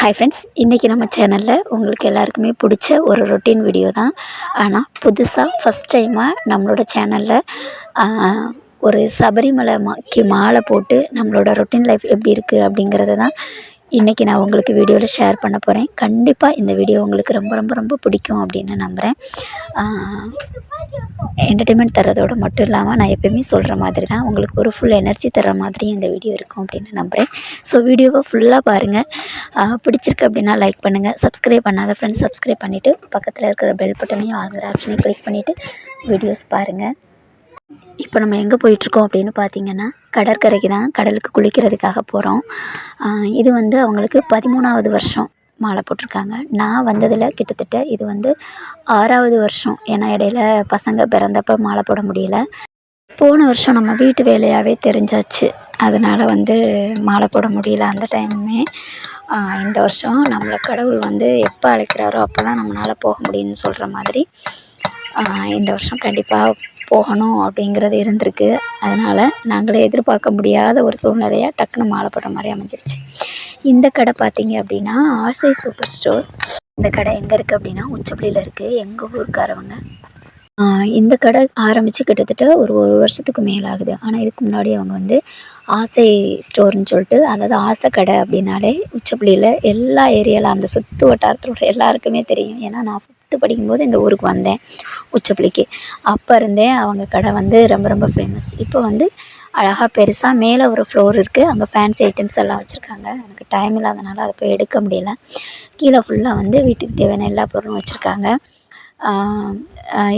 Hi friends இன்றைக்கி நம்ம சேனலில் உங்களுக்கு எல்லாருக்குமே பிடிச்ச ஒரு ரொட்டீன் வீடியோ தான். ஆனால் புதுசாக ஃபஸ்ட் டைமாக நம்மளோட சேனலில் ஒரு சபரிமலை மாக்கி மாலை போட்டு நம்மளோட ரொட்டீன் லைஃப் எப்படி இருக்குது அப்படிங்கிறத தான் இன்றைக்கி நான் உங்களுக்கு வீடியோவில் ஷேர் பண்ண போகிறேன் கண்டிப்பாக இந்த வீடியோ உங்களுக்கு ரொம்ப ரொம்ப ரொம்ப பிடிக்கும் அப்படின்னு நம்புகிறேன் என்டர்டெயின்மெண்ட் தரதோடு மட்டும் இல்லாமல் நான் எப்போயுமே சொல்கிற மாதிரி தான் உங்களுக்கு ஒரு ஃபுல் எனர்ஜி தர மாதிரியும் இந்த வீடியோ இருக்கும் அப்படின்னு நம்புகிறேன் ஸோ வீடியோவை ஃபுல்லாக பாருங்கள் பிடிச்சிருக்கு அப்படின்னா லைக் பண்ணுங்கள் சப்ஸ்கிரைப் பண்ணாத ஃப்ரெண்ட்ஸ் சப்ஸ்கிரைப் பண்ணிவிட்டு பக்கத்தில் இருக்கிற பெல் பட்டனையும் ஆளுங்கிற ஆப்ஷனையும் கிளிக் பண்ணிவிட்டு வீடியோஸ் பாருங்கள் இப்போ நம்ம எங்கே போயிட்டுருக்கோம் அப்படின்னு பார்த்தீங்கன்னா கடற்கரைக்கு தான் கடலுக்கு குளிக்கிறதுக்காக போகிறோம் இது வந்து அவங்களுக்கு பதிமூணாவது வருஷம். மாலை போட்டிருக்காங்க. நான் வந்ததில் கிட்டத்தட்ட இது வந்து ஆறாவது வருஷம். ஏன்னா இடையில பசங்க பிறந்தப்போ மாலை போட முடியல. போன வருஷம் நம்ம வீட்டு வேலையாகவே தெரிஞ்சாச்சு. அதனால் வந்து மாலை போட முடியல அந்த டைமுமே. இந்த வருஷம் நம்மளை கடவுள் வந்து எப்போ அழைக்கிறாரோ அப்போ தான் நம்மளால் போக முடியும்னு சொல்கிற மாதிரி. இந்த வருஷம் கண்டிப்பாக போகணும் அப்படிங்கிறது இருந்திருக்கு. அதனால் நாங்களே எதிர்பார்க்க முடியாத ஒரு சூழ்நிலையாக டக்குன்னு மாலை போடுற மாதிரி அமைஞ்சிருச்சு. இந்த கடை பார்த்தீங்க அப்படின்னா ஆசை சூப்பர் ஸ்டோர். இந்த கடை எங்கே இருக்குது அப்படின்னா உச்சப்பள்ளியில் இருக்குது எங்கள் ஊருக்காரவங்க. இந்த கடை ஆரம்பித்து கிட்டத்தட்ட ஒரு ஒரு வருஷத்துக்கு மேலே ஆகுது. ஆனால் இதுக்கு முன்னாடி அவங்க வந்து ஆசை ஸ்டோர்னு சொல்லிட்டு அதாவது ஆசை கடை அப்படின்னாலே உச்சப்பள்ளியில் எல்லா ஏரியாவில் அந்த சுற்று வட்டாரத்தோட எல்லாருக்குமே தெரியும். ஏன்னா நான் டென்த்து படிக்கும்போது இந்த ஊருக்கு வந்தேன் உச்சப்பள்ளிக்கு. அப்போ இருந்தே அவங்க கடை வந்து ரொம்ப ரொம்ப ஃபேமஸ் இப்போ வந்து அழகாக பெருசாக மேலே ஒரு ஃப்ளோர் இருக்குது அங்கே ஃபேன்சி ஐட்டம்ஸ் எல்லாம் வச்சுருக்காங்க. எனக்கு டைம் இல்லாதனால அதை போய் எடுக்க முடியல. கீழே ஃபுல்லாக வந்து வீட்டுக்கு தேவையான எல்லா பொருளும் வச்சுருக்காங்க.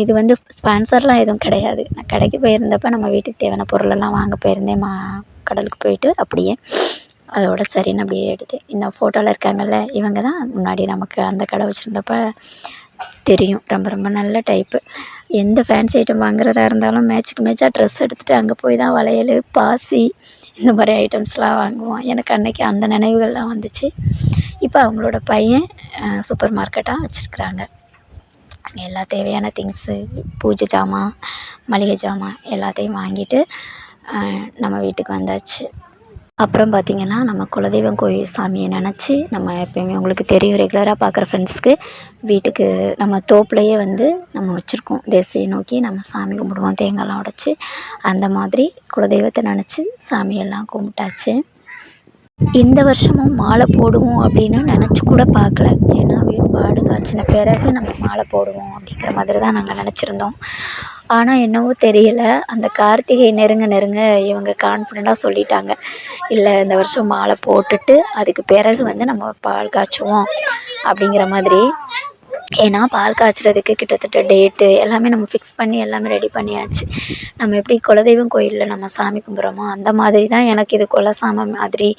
இது வந்து ஸ்பான்சர்லாம் எதுவும் கிடையாது. நான் கடைக்கு போயிருந்தப்போ நம்ம வீட்டுக்கு தேவையான பொருளெல்லாம் வாங்க போயிருந்தேன் மா கடலுக்கு போயிட்டு அப்படியே. அதோட சரின்னு அப்படியே எடுத்து இந்த ஃபோட்டோவில் இருக்காங்கல்ல இவங்க தான் முன்னாடி நமக்கு அந்த கடை வச்சுருந்தப்ப தெரியும். ரொம்ப ரொம்ப நல்ல டைப்பு எந்த ஃபேன்சி ஐட்டம் வாங்குறதா இருந்தாலும் மேட்ச்சுக்கு மேட்சாக ட்ரெஸ் எடுத்துகிட்டு அங்கே போய் தான் வளையல் பாசி இந்த மாதிரி ஐட்டம்ஸ்லாம் வாங்குவோம். எனக்கு அன்றைக்கி அந்த நினைவுகள்லாம் வந்துச்சு. இப்போ அவங்களோட பையன் சூப்பர் மார்க்கெட்டாக வச்சுருக்குறாங்க. அங்கே எல்லா தேவையான திங்ஸு பூஜை ஜாமான் மளிகை ஜாமான் எல்லாத்தையும் வாங்கிட்டு நம்ம வீட்டுக்கு வந்தாச்சு. அப்புறம் பார்த்திங்கன்னா நம்ம குலதெய்வம் கோயில் சாமியை நினச்சி நம்ம எப்போயுமே உங்களுக்கு தெரியும் ரெகுலராக பார்க்குற ஃப்ரெண்ட்ஸ்க்கு வீட்டுக்கு நம்ம தோப்புலையே வந்து நம்ம வச்சுருக்கோம். தேசியை நோக்கி நம்ம சாமி கும்பிடுவோம் தேங்காய்லாம் உடச்சி அந்த மாதிரி குலதெய்வத்தை நினச்சி சாமியெல்லாம் கும்பிட்டாச்சு. இந்த வருஷமும் மாலை போடுவோம் அப்படின்னு நினச்சி கூட பார்க்கல ஏன்னா வீடு பாடு காய்ச்சின பிறகு நம்ம மாலை போடுவோம் அப்படிங்கிற மாதிரி தான் நாங்கள் நினச்சிருந்தோம். ஆனால் என்னவோ தெரியல அந்த கார்த்திகை நெருங்க நெருங்க இவங்க கான்ஃபிடண்ட்டாக சொல்லிட்டாங்க. இல்லை இந்த வருஷம் மாலை போட்டுட்டு அதுக்கு பிறகு வந்து நம்ம பால் காய்ச்சுவோம் அப்படிங்கிற மாதிரி. ஏன்னா பால் காய்ச்சறதுக்கு கிட்டத்தட்ட டேட்டு எல்லாமே நம்ம ஃபிக்ஸ் பண்ணி எல்லாமே ரெடி பண்ணியாச்சு. நம்ம எப்படி குலதெய்வம் கோயிலில் நம்ம சாமி கும்பிட்றோமோ அந்த மாதிரி தான் எனக்கு இது குலசாம மாதிரி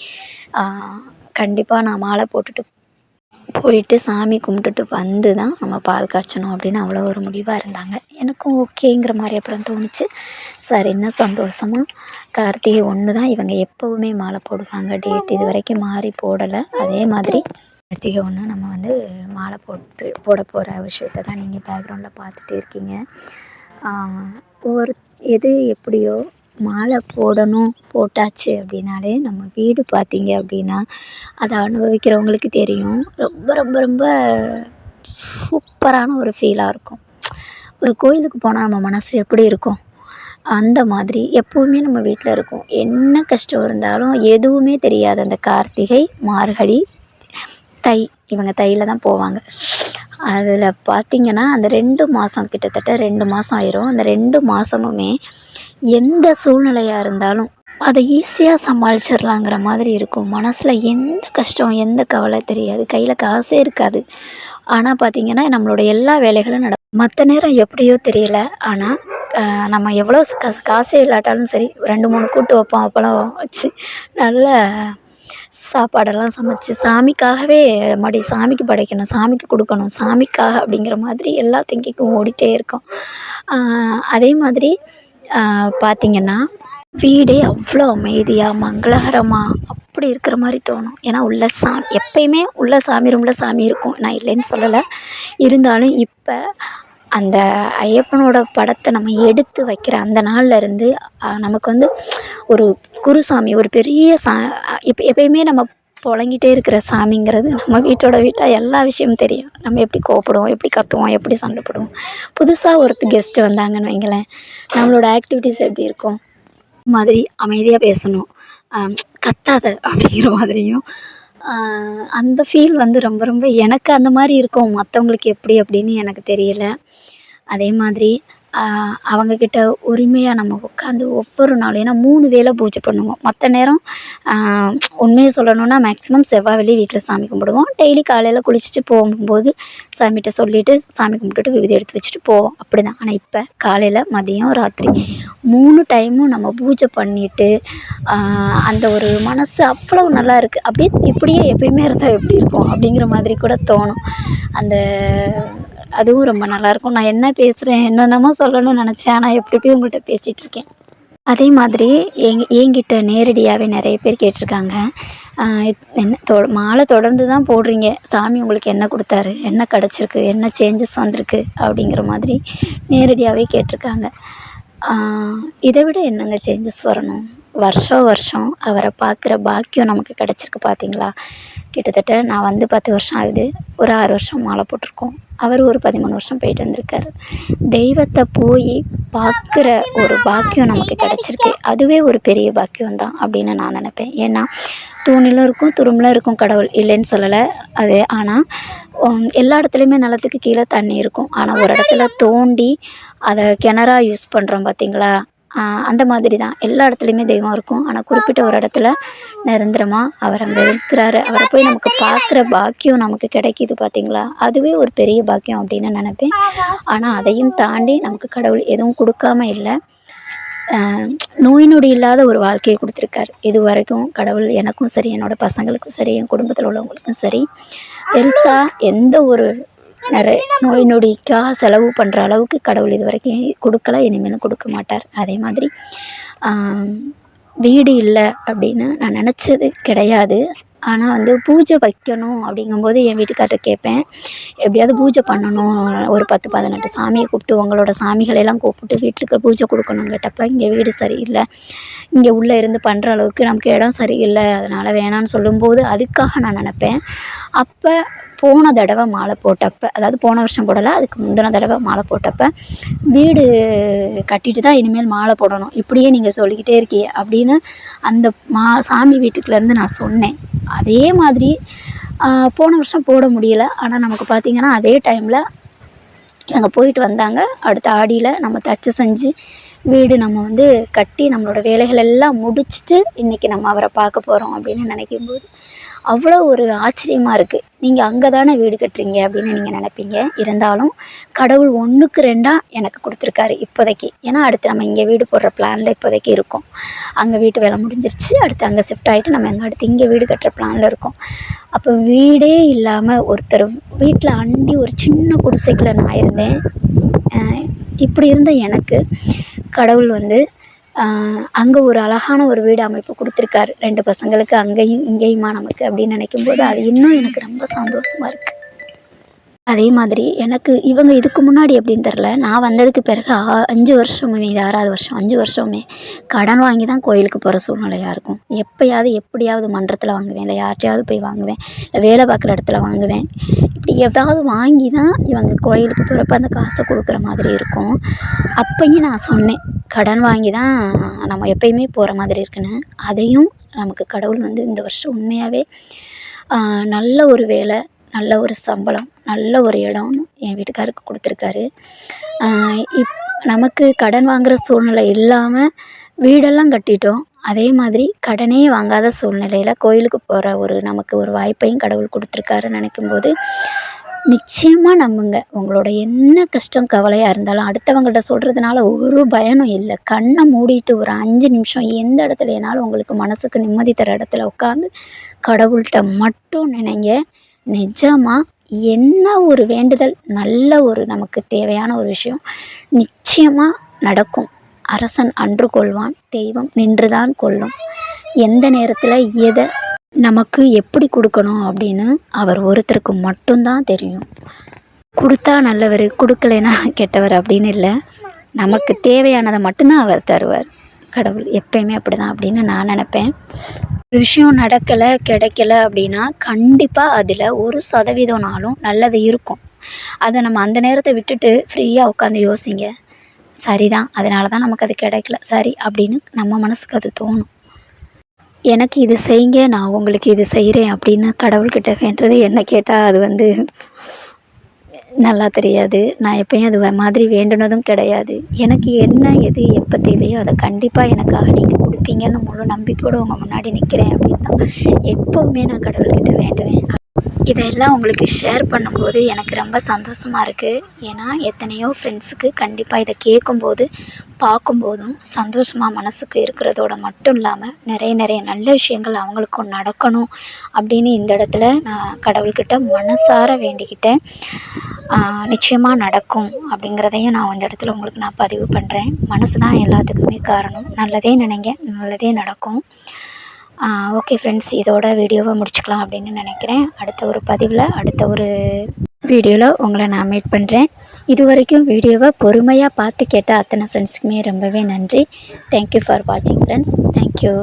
கண்டிப்பாக நான் மாலை போட்டுட்டு போயிட்டு சாமி கும்பிட்டுட்டு வந்து தான் நம்ம பால் காய்ச்சணும் அப்படின்னு அவ்வளோ ஒரு முடிவாக இருந்தாங்க. எனக்கும் ஓகேங்கிற மாதிரி அப்புறம் தோணுச்சு. சரின்னு சந்தோஷமாக கார்த்திகை ஒன்று தான் இவங்க எப்போவுமே மாலை போடுவாங்க. டேட் இது வரைக்கும் மாறி போடலை. அதே மாதிரி கார்த்திகை ஒன்று நம்ம வந்து மாலை போட்டு போட போகிற விஷயத்த தான் நீங்கள் பேக்ரவுண்டில் பார்த்துட்டே இருக்கீங்க. ஒவ்வொரு எது எப்படியோ மாலை போடணும் போட்டாச்சு அப்படின்னாலே நம்ம வீடு பார்த்தீங்க அப்படின்னா அதை அனுபவிக்கிறவங்களுக்கு தெரியும். ரொம்ப ரொம்ப ரொம்ப சூப்பரான ஒரு ஃபீலாக இருக்கும். ஒரு கோயிலுக்கு போனால் நம்ம மனசு எப்படி இருக்கும்? அந்த மாதிரி எப்போவுமே நம்ம வீட்டில் இருக்கும். என்ன கஷ்டம் இருந்தாலும் எதுவுமே தெரியாது. அந்த கார்த்திகை மார்கழி தை இவங்க தையில் தான் போவாங்க. அதில் பார்த்திங்கன்னா அந்த ரெண்டு மாதம் கிட்டத்தட்ட ரெண்டு மாதம் ஆயிரும். அந்த ரெண்டு மாதமுமே எந்த சூழ்நிலையாக இருந்தாலும் அதை ஈஸியாக சமாளிச்சிடலாங்கிற மாதிரி இருக்கும். மனசில் எந்த கஷ்டம் எந்த கவலை தெரியாது. கையில் காசே இருக்காது. ஆனால் பார்த்திங்கன்னா நம்மளோட எல்லா வேலைகளும் நட மற்ற நேரம் எப்படியோ தெரியல. ஆனால் நம்ம எவ்வளோ காசே இல்லாட்டாலும் சரி ரெண்டு மூணு கூட்டு வைப்போம் அப்போல்லாம் வச்சு. நல்ல சாப்பாடெல்லாம் சமைச்சி சாமிக்காகவே மடி சாமிக்கு படைக்கணும் சாமிக்கு கொடுக்கணும் சாமிக்காக அப்படிங்கிற மாதிரி எல்லா திங்கிங்கும் ஓடிட்டே இருக்கும். அதே மாதிரி பார்த்திங்கன்னா வீடே அவ்வளோ அமைதியாக மங்களகரமாக அப்படி இருக்கிற மாதிரி தோணும். ஏன்னா உள்ள சா எப்பயுமே உள்ள சாமி ரூமில் சாமி இருக்கும். நான் இல்லைன்னு சொல்லலை. இருந்தாலும் இப்போ அந்த ஐயப்பனோட படத்தை நம்ம எடுத்து வைக்கிற அந்த நாள்லேருந்து இருந்து நமக்கு வந்து ஒரு குருசாமி ஒரு பெரிய சா இப்போ எப்பயுமே நம்ம புழங்கிட்டே இருக்கிற சாமிங்கிறது நம்ம வீட்டோட வீட்டாக எல்லா விஷயமும் தெரியும். நம்ம எப்படி கோவப்படுவோம் எப்படி கத்துவோம் எப்படி சண்டை போடுவோம் புதுசாக ஒருத்தர் கெஸ்ட்டு வந்தாங்கன்னு வைங்களேன் நம்மளோட ஆக்டிவிட்டீஸ் எப்படி இருக்கும்? மாதிரி அமைதியாக பேசணும். கத்தாத அப்படிங்கிற மாதிரியும் அந்த ஃபீல் வந்து ரொம்ப ரொம்ப எனக்கு அந்த மாதிரி இருக்கும். மற்றவங்களுக்கு எப்படி அப்படின்னு எனக்கு தெரியல. அதே மாதிரி அவங்கக்கிட்ட உரிமையாக நம்ம உட்காந்து ஒவ்வொரு நாளும் ஏன்னா மூணு வேளை பூஜை பண்ணுவோம். மற்ற நேரம் உண்மையை சொல்லணுன்னா மேக்ஸிமம் செவ்வாய் வெள்ளி வீட்டில் சாமி கும்பிடுவோம். டெய்லி காலையில் குளிச்சுட்டு போகும்போது சாமிகிட்ட சொல்லிவிட்டு சாமி கும்பிட்டுட்டு விபூதி எடுத்து வச்சுட்டு போவோம். அப்படி தான் ஆனால் இப்போ காலையில் மதியம் ராத்திரி மூணு டைமும் நம்ம பூஜை பண்ணிவிட்டு அந்த ஒரு மனசு அவ்வளோ நல்லா இருக்குது அப்படியே இப்படியே எப்பயுமே இருந்தால் எப்படி இருக்கும் அப்படிங்கிற மாதிரி கூட தோணும். அந்த அதுவும் ரொம்ப நல்லாயிருக்கும். நான் என்ன பேசுகிறேன் என்னென்னமோ சொல்லணும்னு நினச்சேன் ஆனால் எப்படி போய் உங்கள்கிட்ட பேசிகிட்டு இருக்கேன் அதே மாதிரி எங் என்கிட்ட நேரடியாகவே நிறைய பேர் கேட்டிருக்காங்க. என்ன தொ மாலை தொடர்ந்து தான் போடுறீங்க. சாமி உங்களுக்கு என்ன கொடுத்தாரு? என்ன கிடச்சிருக்கு? என்ன சேஞ்சஸ் வந்திருக்கு? அப்படிங்கிற மாதிரி நேரடியாகவே கேட்டிருக்காங்க. இதை விட என்னங்க சேஞ்சஸ் வரணும்? வருஷம் வருஷம் அவரை பார்க்குற பாக்கியம் நமக்கு கிடச்சிருக்கு பார்த்தீங்களா? கிட்டத்தட்ட நான் வந்து பத்து வருஷம் ஆகுது. ஒரு ஆறு வருஷம் மாலை போட்டிருக்கோம். அவர் ஒரு பதிமூணு வருஷம் போயிட்டு வந்திருக்காரு. தெய்வத்தை போய் பார்க்குற ஒரு பாக்கியம் நமக்கு கிடச்சிருக்கு. அதுவே ஒரு பெரிய பாக்கியம் தான் அப்படின்னு நான் நினப்பேன். ஏன்னா தூணிலும் இருக்கும் துரும்பிலும் இருக்கும் கடவுள் இல்லைன்னு சொல்லலை அது. ஆனால் எல்லா இடத்துலையுமே நிலத்துக்கு கீழே தண்ணி இருக்கும். ஆனால் ஒரு இடத்துல தோண்டி அதை கிணறா யூஸ் பண்ணுறோம் பார்த்தீங்களா? அந்த மாதிரி தான் எல்லா இடத்துலையுமே தெய்வம் இருக்கும். ஆனால் குறிப்பிட்ட ஒரு இடத்துல நிரந்தரமாக அவர் அங்கே இருக்கிறாரு அவரை போய் நமக்கு பார்க்குற பாக்கியம் நமக்கு கிடைக்கிது பார்த்தீங்களா அதுவே ஒரு பெரிய பாக்கியம் அப்படின்னு நினப்பேன். ஆனால் அதையும் தாண்டி நமக்கு கடவுள் எதுவும் கொடுக்காம இல்லை. நோய் நொடி இல்லாத ஒரு வாழ்க்கையை கொடுத்துருக்காரு. இது வரைக்கும் கடவுள் எனக்கும் சரி என்னோட பசங்களுக்கும் சரி என் குடும்பத்தில் உள்ளவங்களுக்கும் சரி பெருசாக எந்த ஒரு நிறைய நோய் நொடிக்காக செலவு பண்ணுற அளவுக்கு கடவுள் இது வரைக்கும் கொடுக்கல இனிமேலும் கொடுக்க மாட்டார். அதே மாதிரி வீடு இல்லை அப்படின்னு நான் நினச்சது கிடையாது. ஆனால் வந்து பூஜை வைக்கணும் அப்படிங்கும்போது என் வீட்டுக்கார்ட்ட கேட்பேன் எப்படியாவது பூஜை பண்ணணும். ஒரு பத்து பதினெட்டு சாமியை கூப்பிட்டு உங்களோட சாமிகளை எல்லாம் கூப்பிட்டு வீட்டுக்கு பூஜை கொடுக்கணும்னு கேட்டப்ப இங்கே வீடு சரியில்லை. இங்கே உள்ளே இருந்து பண்ணுற அளவுக்கு நமக்கு இடம் சரியில்லை. அதனால் வேணான்னு சொல்லும்போது அதுக்காக நான் நினப்பேன். அப்போ போன தடவை மாலை போட்டப்போ அதாவது போன வருஷம் போடலை அதுக்கு முந்தின தடவை மாலை போட்டப்போ வீடு கட்டிட்டு தான் இனிமேல் மாலை போடணும். இப்படியே நீங்கள் சொல்லிக்கிட்டே இருக்கீ அப்படின்னு அந்த மா சாமி வீட்டுக்குலேருந்து நான் சொன்னேன். அதே மாதிரி போன வருஷம் போட முடியல. ஆனால் நமக்கு பார்த்திங்கன்னா அதே டைமில் அங்கே போயிட்டு வந்தாங்க. அடுத்த ஆடியில் நம்ம தச்சு செஞ்சு வீடு நம்ம வந்து கட்டி நம்மளோட வேலைகள் எல்லாம் முடிச்சுட்டு இன்றைக்கி நம்ம அவரை பார்க்க போகிறோம் அப்படின்னு நினைக்கும்போது அவ்வளோ ஒரு ஆச்சரியமாக இருக்குது நீங்கள் அங்கே தானே வீடு கட்டுறீங்க அப்படின்னு நீங்கள் நினைப்பீங்க. இருந்தாலும் கடவுள் ஒன்றுக்கு ரெண்டாக எனக்கு கொடுத்துருக்காரு இப்போதைக்கு. ஏன்னா அடுத்து நம்ம இங்கே வீடு போடுற பிளானில் இப்போதைக்கு இருக்கோம். அங்கே வீட்டு வேலை முடிஞ்சிருச்சு. அடுத்து அங்கே ஷிஃப்ட் ஆகிட்டு நம்ம எங்கே அடுத்து இங்கே வீடு கட்டுற பிளானில் இருக்கோம். அப்போ வீடே இல்லாமல் ஒருத்தர் வீட்டில் அண்டி ஒரு சின்ன குடிசைக்குள்ளே நான் இருந்தேன். இப்படி இருந்த எனக்கு கடவுள் வந்து அங்கே ஒரு அழகான ஒரு வீடு அமைப்பு கொடுத்துருக்காரு. ரெண்டு பசங்களுக்கு அங்கேயும் இங்கேயுமா நமக்கு அப்படின்னு நினைக்கும்போது அது இன்னும் எனக்கு ரொம்ப சந்தோஷமாக இருக்குது அதே மாதிரி எனக்கு இவங்க இதுக்கு முன்னாடி எப்படின்னு தெரில நான் வந்ததுக்கு பிறகு ஆ- அஞ்சு வருஷமுமே இது ஆறாவது வருஷம் அஞ்சு வருஷமுமே கடன் வாங்கி தான் கோயிலுக்கு போகிற சூழ்நிலையாக இருக்கும். எப்போயாவது எப்படியாவது மன்றத்தில் வாங்குவேன் இல்லை யார்கிட்டையாவது போய் வாங்குவேன் இல்லை வேலை பார்க்குற இடத்துல வாங்குவேன். இப்படி ஏதாவது வாங்கி தான் இவங்க கோயிலுக்கு போகிறப்ப அந்த காசை கொடுக்குற மாதிரி இருக்கும். அப்பையும் நான் சொன்னேன் கடன் வாங்கி தான் நம்ம எப்பயுமே போகிற மாதிரி இருக்குன்னு. அதையும் நமக்கு கடவுள் வந்து இந்த வருஷம் உண்மையாகவே நல்ல ஒரு வேலை நல்ல ஒரு சம்பளம் நல்ல ஒரு இடம் என் வீட்டுக்காருக்கு கொடுத்துருக்காரு. இப் நமக்கு கடன் வாங்குகிற சூழ்நிலை இல்லாமல் வீடெல்லாம் கட்டிட்டோம். அதே மாதிரி கடனே வாங்காத சூழ்நிலையில் கோயிலுக்கு போகிற ஒரு நமக்கு ஒரு வாய்ப்பையும் கடவுள் கொடுத்துருக்காருன்னு நினைக்கும்போது நிச்சயமாக நம்புங்க. உங்களோட என்ன கஷ்டம் கவலையாக இருந்தாலும் அடுத்தவங்கள்ட்ட சொல்கிறதுனால ஒரு பயனும் இல்லை. கண்ணை மூடிட்டு ஒரு அஞ்சு நிமிஷம் எந்த இடத்துலனாலும் உங்களுக்கு மனசுக்கு நிம்மதி தர இடத்துல உட்காந்து கடவுள்கிட்ட மட்டும் நினைங்க. நிஜமாக என்ன ஒரு வேண்டுதல் நல்ல ஒரு நமக்கு தேவையான ஒரு விஷயம் நிச்சயமாக நடக்கும். அரசன் அன்று கொள்வான் தெய்வம் நின்றுதான் கொள்ளும். எந்த நேரத்தில் எதை நமக்கு எப்படி கொடுக்கணும் அப்படின்னு அவர் ஒருத்தருக்கு மட்டும்தான் தெரியும். கொடுத்தா நல்லவர் கொடுக்கலைன்னா கெட்டவர் அப்படின்னு இல்லை. நமக்கு தேவையானதை மட்டும்தான் அவர் தருவார். கடவுள் எப்பயுமே அப்படி தான் அப்படின்னு நான் நினப்பேன். விஷயம் நடக்கலை கிடைக்கல அப்படின்னா கண்டிப்பாக அதில் ஒரு சதவீதம்னாலும் நல்லது இருக்கும். அதை நம்ம அந்த நேரத்தை விட்டுட்டு ஃப்ரீயாக உட்காந்து யோசிங்க. சரிதான் அதனால தான் நமக்கு அது கிடைக்கல. சரி அப்படின்னு நம்ம மனசுக்கு அது தோணும். எனக்கு இது செய்யுங்க நான் உங்களுக்கு இது செய்கிறேன் அப்படின்னு கடவுள்கிட்ட வேண்டுறது என்ன கேட்டால் அது வந்து நல்லா தெரியாது. நான் எப்பயும் அது வ- மாதிரி வேண்டுனதும் கிடையாது. எனக்கு என்ன எது எப்போ தேவையோ அதை கண்டிப்பாக எனக்காக நீங்கள் கொடுப்பீங்கன்னு முழு நம்பிக்கையோடு உங்கள் முன்னாடி நிற்கிறேன் அப்படின்னு தான் எப்போவுமே நான் கடவுள்கிட்ட வேண்டுவேன். இதெல்லாம் உங்களுக்கு ஷேர் பண்ணும்போது எனக்கு ரொம்ப சந்தோஷமாக இருக்குது ஏன்னா எத்தனையோ ஃப்ரெண்ட்ஸுக்கு கண்டிப்பாக இதை கேட்கும்போது பார்க்கும்போதும் சந்தோஷமாக மனசுக்கு இருக்கிறதோட மட்டும் இல்லாமல் நிறைய நிறைய நல்ல விஷயங்கள் அவங்களுக்கும் நடக்கணும் அப்படின்னு இந்த இடத்துல நான் கடவுள்கிட்ட மனசார வேண்டிக்கிட்டேன். நிச்சயமாக நடக்கும் அப்படிங்கிறதையும் நான் இந்த இடத்துல உங்களுக்கு நான் பதிவு பண்ணுறேன் மனசு தான் எல்லாத்துக்குமே காரணம். நல்லதே நினைங்க நல்லதே நடக்கும். ஓகே ஃப்ரெண்ட்ஸ் இதோட வீடியோவை முடிச்சுக்கலாம் அப்படின்னு நினைக்கிறேன். அடுத்த ஒரு பதிவில் அடுத்த ஒரு வீடியோவில் உங்களை நான் மீட் பண்ணுறேன் இது வரைக்கும் வீடியோவை பொறுமையாக பார்த்து கேட்ட அத்தனை ஃப்ரெண்ட்ஸுக்குமே ரொம்பவே நன்றி. தேங்க்யூ ஃபார் வாட்சிங் ஃப்ரெண்ட்ஸ் தேங்க்யூ